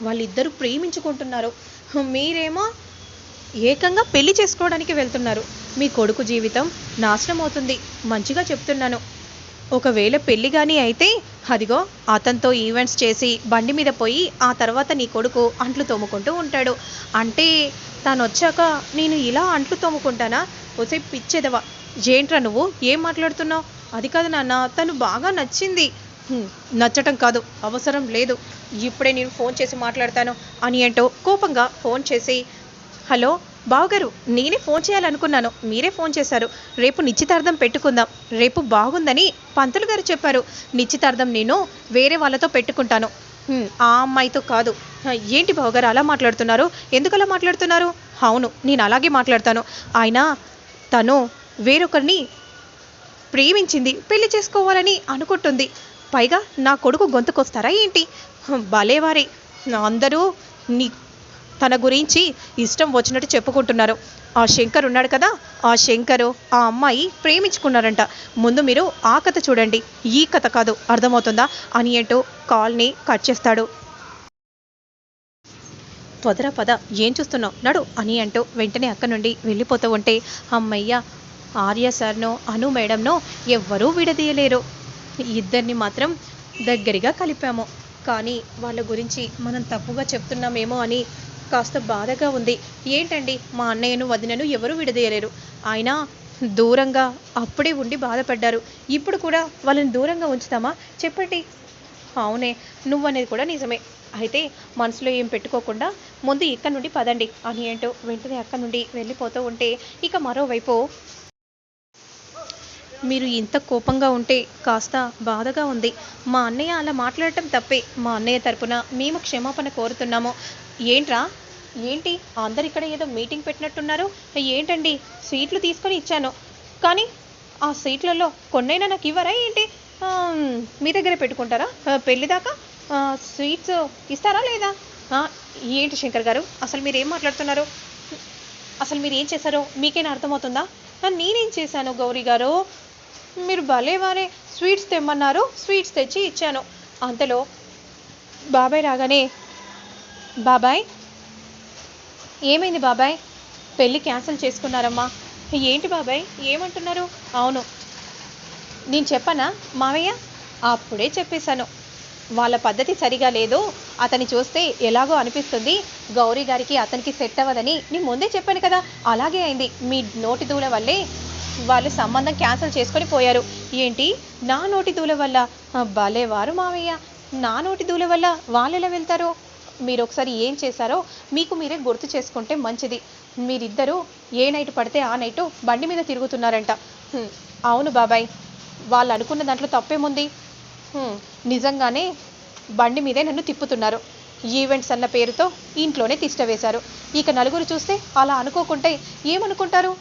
వాళ్ళిద్దరూ ప్రేమించుకుంటున్నారు. మీరేమో ఏకంగా పెళ్ళి చేసుకోవడానికి వెళ్తున్నారు. మీ కొడుకు జీవితం నాశనం అవుతుంది. మంచిగా చెప్తున్నాను. ఒకవేళ పెళ్ళి కానీ అయితే అదిగో అతనితో ఈవెంట్స్ చేసి బండి మీద పోయి ఆ తర్వాత నీ కొడుకు అంట్లు తోముకుంటూ ఉంటాడు. అంటే తాను వచ్చాక నేను ఇలా అంట్లు తోముకుంటానా? ఒకసేపు పిచ్చేదవా. ఏంట్రా నువ్వు? ఏం మాట్లాడుతున్నావు? అది కాదు నాన్న తను బాగా నచ్చింది. నచ్చటం కాదు అవసరం లేదు. ఇప్పుడే నేను ఫోన్ చేసి మాట్లాడతాను అని ఏంటో కోపంగా ఫోన్ చేసి హలో బావగారు నేనే ఫోన్ చేయాలనుకున్నాను మీరే ఫోన్ చేశారు. రేపు నిశ్చితార్థం పెట్టుకుందాం. రేపు బాగుందని పంతులు గారు చెప్పారు. నిశ్చితార్థం నేను వేరే వాళ్ళతో పెట్టుకుంటాను. ఆ అమ్మాయితో కాదు. ఏంటి బావగారు అలా మాట్లాడుతున్నారు? ఎందుకు అలా మాట్లాడుతున్నారు? అవును నేను అలాగే మాట్లాడతాను. ఆయన తను వేరొకరిని ప్రేమించింది పెళ్ళి చేసుకోవాలని అనుకుంటుంది. పైగా నా కొడుకు గొంతుకొస్తారా ఏంటి? భలేవారే. అందరూ నీ తన గురించి ఇష్టం వచ్చినట్టు చెప్పుకుంటున్నారు. ఆ శంకర్ ఉన్నాడు కదా ఆ శంకరు ఆ అమ్మాయి ప్రేమించుకున్నారంట. ముందు మీరు ఆ కథ చూడండి. ఈ కథ కాదు అర్థమవుతుందా? అని అంటూ కాల్ని కట్ చేస్తాడు. త్వదర పద ఏం చూస్తున్నావు? నడు అని అంటూ వెంటనే అక్క నుండి వెళ్ళిపోతూ ఉంటే అమ్మయ్య ఆర్య సార్నో అను మేడంను ఎవ్వరూ విడదీయలేరు. ఇద్దరిని మాత్రం దగ్గరగా కలిపాము. కానీ వాళ్ళ గురించి మనం తప్పుగా చెప్తున్నామేమో అని కాస్త బాధగా ఉంది. ఏంటండి? మా అన్నయ్యను వదినను ఎవరూ విడదీయలేరు. ఆయన దూరంగా అప్పుడే ఉండి బాధపడ్డారు. ఇప్పుడు కూడా వాళ్ళని దూరంగా ఉంచుతామా? చెప్పండి. అవునే నువ్వనేది కూడా నిజమే. అయితే మనసులో ఏం పెట్టుకోకుండా ముందు ఇక్కడ నుండి పదండి అని ఏంటో వెంటనే అక్కడ నుండి వెళ్ళిపోతూ ఉంటే ఇక మరోవైపు మీరు ఇంత కోపంగా ఉంటే కాస్త బాధగా ఉంది. మా అన్నయ్య అలా మాట్లాడటం తప్పే. మా అన్నయ్య తరపున మేము క్షమాపణ కోరుతున్నాము. ఏంట్రా? ఏంటి? అందరు ఇక్కడ ఏదో మీటింగ్ పెట్టినట్టున్నారు. ఏంటండి? సీట్లు తీసుకొని ఇచ్చాను. కానీ ఆ సీట్లలో కొన్నైనా నాకు ఇవ్వరా ఏంటి? మీ దగ్గరే పెట్టుకుంటారా? పెళ్ళిదాకా పెళ్ళి దాకా? స్వీట్స్ ఇస్తారా లేదా? ఏంటి శంకర్ గారు? అసలు మీరు ఏం మాట్లాడుతున్నారు? అసలు మీరు ఏం చేశారో? మీకేనా అర్థమవుతుందా? నేనేం చేశాను గౌరీ గారు? మీరు భలే వారే స్వీట్స్ తెమ్మన్నారు స్వీట్స్ తెచ్చి ఇచ్చాను. అంతలో బాబాయ్ రాగానే బాబాయ్ ఏమైంది బాబాయ్? పెళ్ళి క్యాన్సిల్ చేసుకున్నారమ్మా. ఏంటి బాబాయ్? ఏమంటున్నారు? అవును. నేను చెప్పనా మావయ్య? అప్పుడే చెప్పేశాను. వాళ్ళ పద్ధతి సరిగా లేదు. అతన్ని చూస్తే ఎలాగో అనిపిస్తుంది. గౌరీ గారికి అతనికి సెట్ అవ్వదని నేను ముందే చెప్పాను కదా. అలాగే అయింది. మీ నోటి దూల వల్లే వాళ్ళు సంబంధం క్యాన్సిల్ చేసుకొని పోయారు. ఏంటి? నా నోటి దూల వల్ల? భలేవారు మావయ్య. నా నోటి దూల వల్ల వాళ్ళు ఎలా వెళ్తారో? మీరు ఒకసారి ఏం చేశారో మీకు మీరే గుర్తు చేసుకుంటే మంచిది. మీరిద్దరూ ఏ నైట్ పడితే ఆ నైట్ బండి మీద తిరుగుతున్నారంట. అవును బాబాయ్. వాళ్ళు అనుకున్న దాంట్లో తప్పేముంది? నిజంగానే బండి మీదే నన్ను తిప్పుతున్నారు. ఈవెంట్స్ అన్న పేరుతో ఇంట్లోనే తిష్ట వేశారు. ఇక నలుగురు చూస్తే అలా అనుకోకుంటే ఏమనుకుంటారు?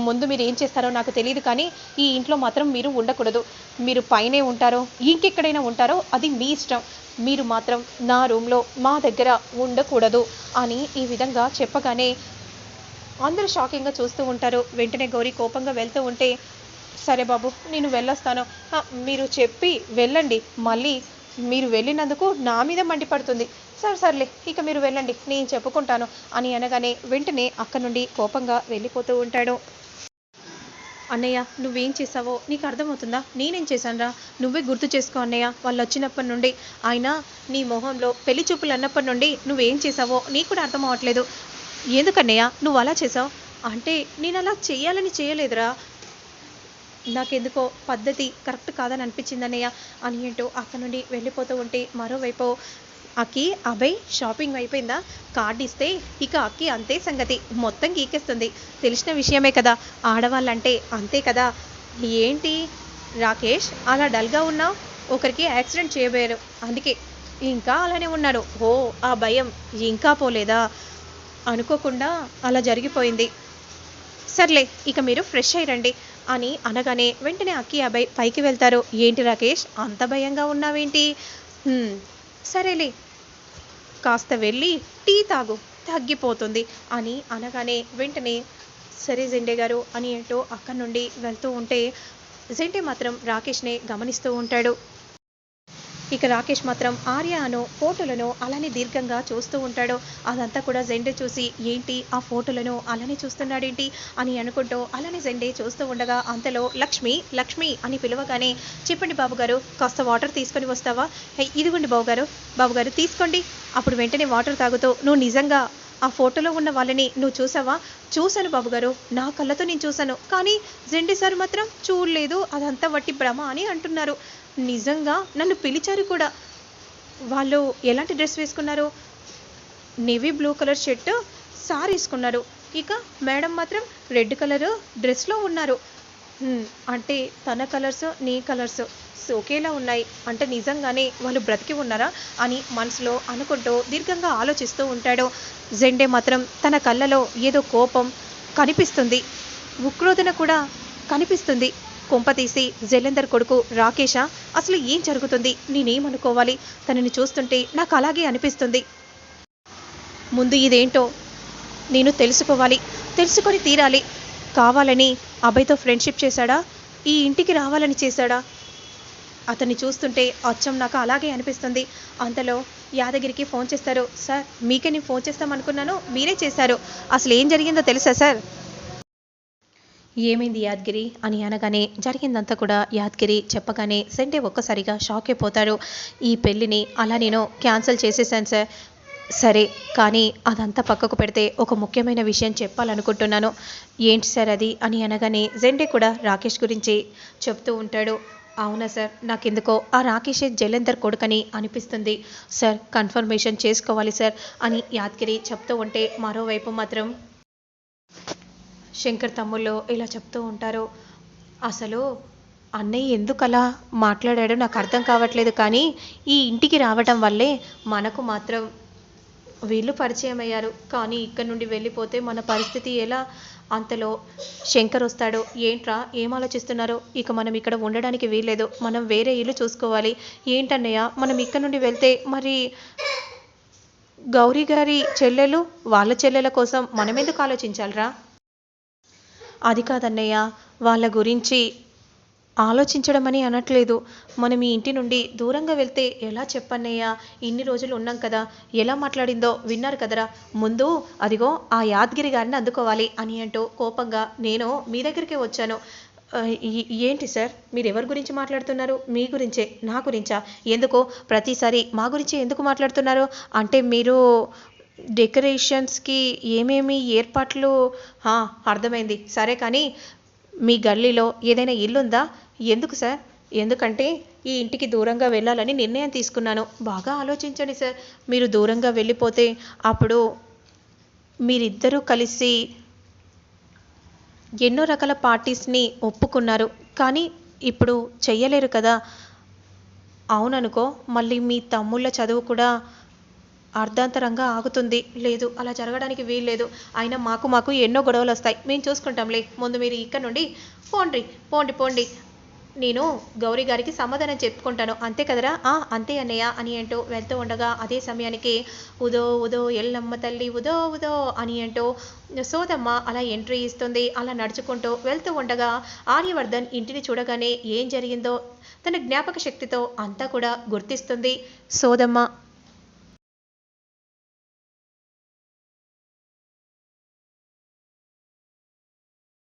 ముందు మీరు ఏం చేస్తారో నాకు తెలియదు కానీ ఈ ఇంట్లో మాత్రం మీరు ఉండకూడదు. మీరు పైనే ఉంటారో ఇంకెక్కడైనా ఉంటారో అది మీ ఇష్టం. మీరు మాత్రం నా రూమ్లో మా దగ్గర ఉండకూడదు అని ఈ విధంగా చెప్పగానే అందరూ షాకింగ్గా చూస్తూ ఉంటారు. వెంటనే గౌరీ కోపంగా వెళ్తూ ఉంటే సరే బాబు నేను వెళ్ళొస్తాను. మీరు చెప్పి వెళ్ళండి. మళ్ళీ మీరు వెళ్ళినందుకు నా మీద మండిపడుతుంది. సరే సర్లే ఇక మీరు వెళ్ళండి నేను చెప్పుకుంటాను అని అనగానే వెంటనే అక్కడి నుండి కోపంగా వెళ్ళిపోతూ ఉంటాడు. అన్నయ్య నువ్వేం చేసావో నీకు అర్థమవుతుందా? నేనేం చేశానురా? నువ్వే గుర్తు చేసుకో అన్నయ్య వాళ్ళు వచ్చినప్పటి నుండి. ఆయన నీ మొహంలో పెళ్ళి చూపులు అన్నప్పటి నుండి నువ్వేం చేసావో నీకు కూడా అర్థం అవ్వట్లేదు ఎందుకన్నయ్య నువ్వు అలా చేసావు అంటే నేను అలా చేయాలని చేయలేదురా. నాకెందుకో పద్ధతి కరెక్ట్ కాదని అనిపించింది అన్నయ్య అని ఏంటో అక్కడ నుండి వెళ్ళిపోతూ ఉంటే మరోవైపు అక్కి అభయ్ షాపింగ్ అయిపోయిందా? కార్డు ఇస్తే ఇక అక్కి అంతే సంగతి. మొత్తం గీకేస్తుంది. తెలిసిన విషయమే కదా. ఆడవాళ్ళంటే అంతే కదా. ఏంటి? రాకేష్ అలా డల్గా ఉన్నావు ఒకరికి యాక్సిడెంట్ చేయబోయారు. అందుకే ఇంకా అలానే ఉన్నాడు. ఓ ఆ భయం ఇంకా పోలేదా? అనుకోకుండా అలా జరిగిపోయింది. సర్లే ఇక మీరు ఫ్రెష్ అయ్యి రండి. అని అనగానే వెంటనే అక్కి అబ్బాయి పైకి వెళ్తారు. ఏంటి రాకేష్ అంత భయంగా ఉన్నావేంటి? సరేలే కాస్త వెళ్ళి టీ తాగు తగ్గిపోతుంది అని అనగానే వెంటనే సరే జెండే గారు అని ఏంటో అక్కడి నుండి వెళ్తూ ఉంటే జెండే మాత్రం రాకేష్ని గమనిస్తూ ఉంటాడు. ఇక రాకేష్ మాత్రం ఆర్య అను ఫోటోలను అలానే దీర్ఘంగా చూస్తూ ఉంటాడు. అదంతా కూడా జెండే చూసి ఏంటి ఆ ఫోటోలను అలానే చూస్తున్నాడేంటి అని అనుకుంటూ అలానే జెండే చూస్తూ ఉండగా అంతలో లక్ష్మి లక్ష్మి అని పిలవగానే చెప్పండి బాబుగారు కాస్త వాటర్ తీసుకొని వస్తావా? "హే, ఇదిగోండి బాబుగారు బాబుగారు తీసుకోండి. అప్పుడు వెంటనే వాటర్ తాగుతూ నువ్వు నిజంగా ఆ ఫోటోలో ఉన్న వాళ్ళని నువ్వు చూసావా? చూశాను బాబుగారు నా కళ్ళతో నేను చూశాను. కానీ జెండి సార్ మాత్రం చూడలేదు. అదంతా వట్టి భ్రమ అని అంటున్నారు. నిజంగా నన్ను పిలిచారు కూడా. వాళ్ళు ఎలాంటి డ్రెస్ వేసుకున్నారు? Navy blue colour shirt sir వేసుకున్నారు. ఇక మేడం మాత్రం రెడ్ కలర్ డ్రెస్లో ఉన్నారు. అంటే తన కలర్స్ నీ కలర్స్ ఒకేలా ఉన్నాయి. అంటే నిజంగానే వాళ్ళు బ్రతికి ఉన్నారా అని మనసులో అనుకుంటూ దీర్ఘంగా ఆలోచిస్తూ ఉంటాడు. జెండే మాత్రం తన కళ్ళలో ఏదో కోపం కనిపిస్తుంది. ఉక్రోధన కూడా కనిపిస్తుంది. కొంపతీసి జలేందర్ కొడుకు రాకేషా అసలు ఏం జరుగుతుంది? నేనేమనుకోవాలి? తనని చూస్తుంటే నాకు అలాగే అనిపిస్తుంది. ముందు ఇదేంటో నేను తెలుసుకోవాలి. తెలుసుకొని తీరాలి. కావాలని అభయ్తో ఫ్రెండ్షిప్ చేశాడా? ఈ ఇంటికి రావాలని చేశాడా? అతన్ని చూస్తుంటే అచ్చం నాకు అలాగే అనిపిస్తుంది. అంతలో యాదగిరికి ఫోన్ చేస్తారు. సార్ మీకే నేను ఫోన్ చేస్తామనుకున్నాను. మీరే చేశారు. అసలు ఏం జరిగిందో తెలుసా సార్? ఏమైంది యాదగిరి? అని అనగానే జరిగిందంతా కూడా యాద్గిరి చెప్పగానే సెంటే ఒక్కసారిగా షాక్ అయిపోతాడు. ఈ పెళ్ళిని అలా నేను క్యాన్సిల్ చేసేసాను సార్. సరే కానీ అదంతా పక్కకు పెడితే ఒక ముఖ్యమైన విషయం చెప్పాలనుకుంటున్నాను. ఏంటి సార్ అది? అని అనగానే జెండే కూడా రాకేష్ గురించి చెప్తూ ఉంటాడు. అవునా సార్ నాకెందుకో ఆ రాకేషే జలంధర్ కొడుకని అనిపిస్తుంది. సార్ కన్ఫర్మేషన్ చేసుకోవాలి సార్ అని యాద్గిరి చెప్తూ ఉంటే మరోవైపు మాత్రం శంకర్ తమ్ముళ్ళు ఇలా చెప్తూ ఉంటారు. అసలు అన్నయ్య ఎందుకు అలా మాట్లాడాడో నాకు అర్థం కావట్లేదు కానీ ఈ ఇంటికి రావటం వల్లే మనకు మాత్రం వీళ్ళు పరిచయం అయ్యారు. కానీ ఇక్కడ నుండి వెళ్ళిపోతే మన పరిస్థితి ఎలా? అంతలో శంకర్ వస్తాడు. ఏంట్రా? ఏం ఆలోచిస్తున్నారు? ఇక మనం ఇక్కడ ఉండడానికి వీల్లేదు. మనం వేరే ఇల్లు చూసుకోవాలి. ఏంటన్నయ్య? మనం ఇక్కడ నుండి వెళ్తే మరి గౌరీ గారి చెల్లెలు వాళ్ళ చెల్లెల కోసం మనం ఎందుకు ఆలోచించాలిరా? అది కాదన్నయ్య వాళ్ళ గురించి ఆలోచించడం అని అనట్లేదు. మనం ఈ ఇంటి నుండి దూరంగా వెళ్తే ఎలా చెప్పన్నయ్య ఇన్ని రోజులు ఉన్నాం కదా ఎలా మాట్లాడిందో విన్నారు కదరా. ముందు అదిగో ఆ యాదగిరి గారిని అందుకోవాలి అని అంటూ కోపంగా నేను మీ దగ్గరికే వచ్చాను. ఏంటి సార్? మీరు ఎవరి గురించి మాట్లాడుతున్నారు? మీ గురించే నా గురించా? ఎందుకో? ప్రతిసారి మా గురించి ఎందుకు మాట్లాడుతున్నారు? అంటే మీరు డెకరేషన్స్కి ఏమేమి ఏర్పాట్లు? అర్థమైంది. సరే కానీ మీ గల్లీలో ఏదైనా ఇల్లుందా? ఎందుకు సార్? ఎందుకంటే ఈ ఇంటికి దూరంగా వెళ్ళాలని నిర్ణయం తీసుకున్నాను. బాగా ఆలోచించండి సార్. మీరు దూరంగా వెళ్ళిపోతే అప్పుడు మీరిద్దరూ కలిసి ఎన్నో రకాల పార్టీస్ని ఒప్పుకున్నారు. కానీ ఇప్పుడు చెయ్యలేరు కదా. అవుననుకో మళ్ళీ మీ తమ్ముళ్ళ చదువు కూడా అర్ధాంతరంగా ఆగుతుంది. లేదు అలా జరగడానికి వీల్లేదు. అయినా మాకు మాకు ఎన్నో గొడవలు వస్తాయి మేము చూసుకుంటాంలే. ముందు మీరు ఇక్కడ నుండి పోండి పోండి పోండి. నేను గౌరీ గారికి సమాధానం చెప్పుకుంటాను. అంతే కదరా? ఆ అంతే అన్నయ్య అని అంటూ వెళ్తూ ఉండగా అదే సమయానికి ఉదో ఉదో ఎల్లమ్మ తల్లి ఉదో ఉదో అని అంటూ సోదమ్మ అలా ఎంట్రీ ఇస్తుంది. అలా నడుచుకుంటూ వెళ్తూ ఉండగా ఆర్యవర్ధన్ ఇంటిని చూడగానే ఏం జరిగిందో తన జ్ఞాపక శక్తితో అంతా కూడా గుర్తిస్తుంది. సోదమ్మ